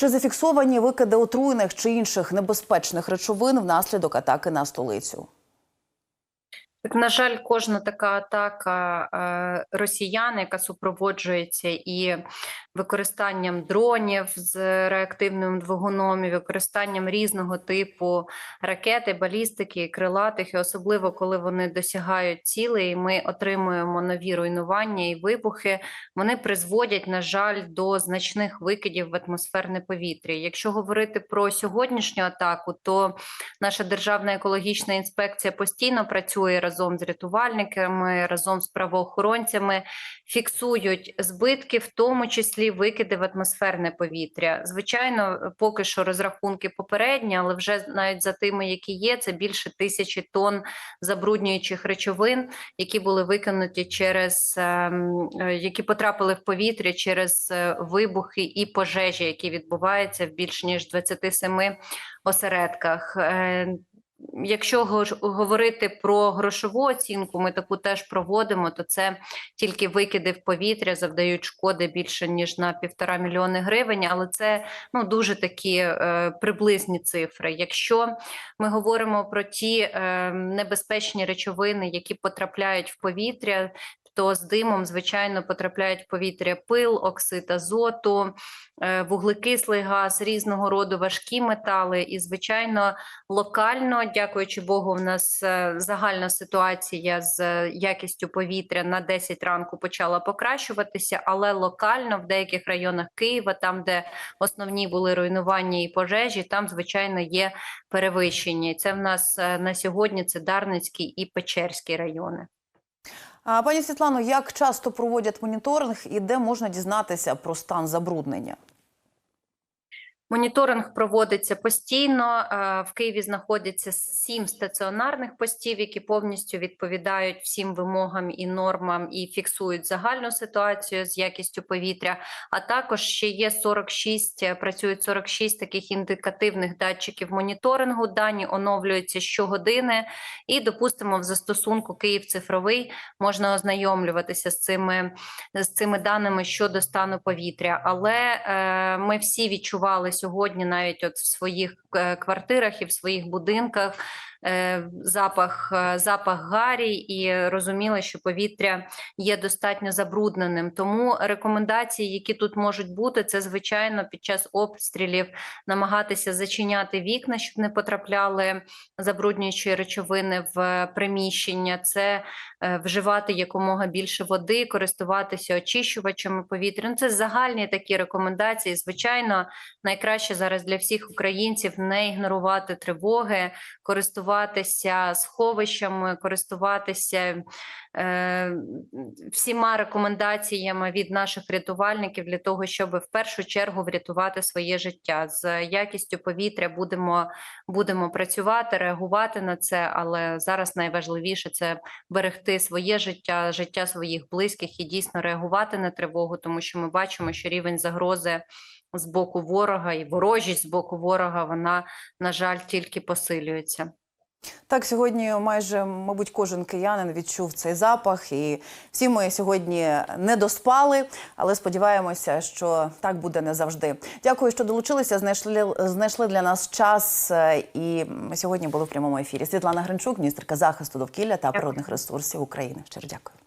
Чи зафіксовані викиди отруйних чи інших небезпечних речовин внаслідок атаки на столицю? Так, на жаль, кожна така атака е, росіян, яка супроводжується і використанням дронів з реактивним двигуном, і використанням різного типу ракети, балістики, крилатих, і особливо коли вони досягають цілей, і ми отримуємо нові руйнування і вибухи. Вони призводять, на жаль, до значних викидів в атмосферне повітря. Якщо говорити про сьогоднішню атаку, то наша державна екологічна інспекція постійно працює разом з рятувальниками, разом з правоохоронцями, фіксують збитки, в тому числі викиди в атмосферне повітря. Звичайно, поки що розрахунки попередні, але вже навіть за тими, які є, це більше тисячі тонн забруднюючих речовин, які були викинуті через ем, е, які потрапили в повітря через е, вибухи і пожежі, які відбуваються в більш ніж 27 осередках. Якщо говорити про грошову оцінку, ми таку теж проводимо, то це тільки викиди в повітря завдають шкоди більше ніж на півтора мільйони гривень, але це ну дуже такі е, приблизні цифри. Якщо ми говоримо про ті е, небезпечні речовини, які потрапляють в повітря. То з димом, звичайно, потрапляють в повітря пил, оксид азоту, е, вуглекислий газ, різного роду важкі метали. І, звичайно, локально, дякуючи Богу, в нас е, загальна ситуація з е, якістю повітря на 10 ранку почала покращуватися, але локально в деяких районах Києва, там, де основні були руйнування і пожежі, там, звичайно, є перевищення. Це в нас на сьогодні це Дарницький і Печерський райони. А, Пані Світлано, як часто проводять моніторинг і де можна дізнатися про стан забруднення? Моніторинг проводиться постійно. Е, В Києві знаходяться сім стаціонарних постів, які повністю відповідають всім вимогам і нормам і фіксують загальну ситуацію з якістю повітря. А також ще є 46, е, працюють 46 таких індикативних датчиків моніторингу. Дані оновлюються щогодини. І, допустимо, в застосунку Київ цифровий можна ознайомлюватися з цими з цими даними щодо стану повітря. Але е, ми всі відчували сьогодні, навіть от в своїх е, квартирах і в своїх будинках. Е, Запах, е, запах гарі, і розуміли, що повітря є достатньо забрудненим. Тому рекомендації, які тут можуть бути, це звичайно під час обстрілів намагатися зачиняти вікна, щоб не потрапляли забруднюючі речовини в приміщення. Це е, вживати якомога більше води, користуватися очищувачами повітря. Ну, це загальні такі рекомендації. Звичайно, найкраще зараз для всіх українців не ігнорувати тривоги, користуватися сховищами, користуватися е, всіма рекомендаціями від наших рятувальників для того, щоб в першу чергу врятувати своє життя. З якістю повітря будемо, будемо працювати, реагувати на це, але зараз найважливіше це берегти своє життя, життя своїх близьких і дійсно реагувати на тривогу, тому що ми бачимо, що рівень загрози з боку ворога і ворожість з боку ворога вона на жаль тільки посилюється. Так, сьогодні майже, мабуть, кожен киянин відчув цей запах, і всі ми сьогодні не доспали, але сподіваємося, що так буде не завжди. Дякую, що долучилися. Знайшли знайшли для нас час. І ми сьогодні були в прямому ефірі. Світлана Гринчук, міністерка захисту довкілля та природних ресурсів України. Щиро дякую.